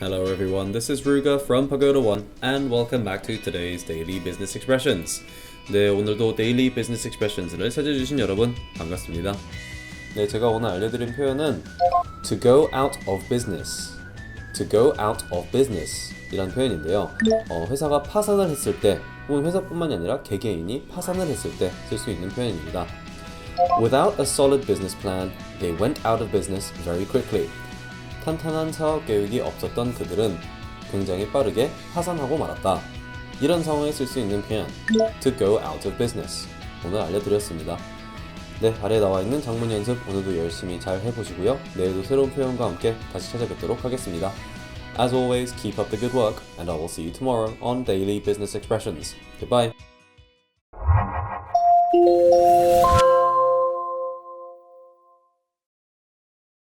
Hello everyone, this is Ruga from Pagoda One and welcome back to today's Daily Business Expressions. 네, 오늘도 Daily Business Expressions를 찾아주신 여러분 반갑습니다. 네, 제가 오늘 알려드릴 표현은 to go out of business. to go out of business 이란 표현인데요. 어, 회사가 파산을 했을 때 혹은 회사뿐만이 아니라 개개인이 파산을 했을 때 쓸 수 있는 표현입니다. Without a solid business plan, they went out of business very quickly. 탄탄한 사업 계획이 없었던 그들은 굉장히 빠르게 파산하고 말았다. 이런 상황에 쓸 수 있는 표현 to go out of business 오늘 알려드렸습니다. 네, 아래에 나와 있는 장문 연습 오늘도 열심히 잘 해보시고요. 내일도 새로운 표현과 함께 다시 찾아뵙도록 하겠습니다. As always, keep up the good work, and I will see you tomorrow on Daily Business Expressions. Goodbye.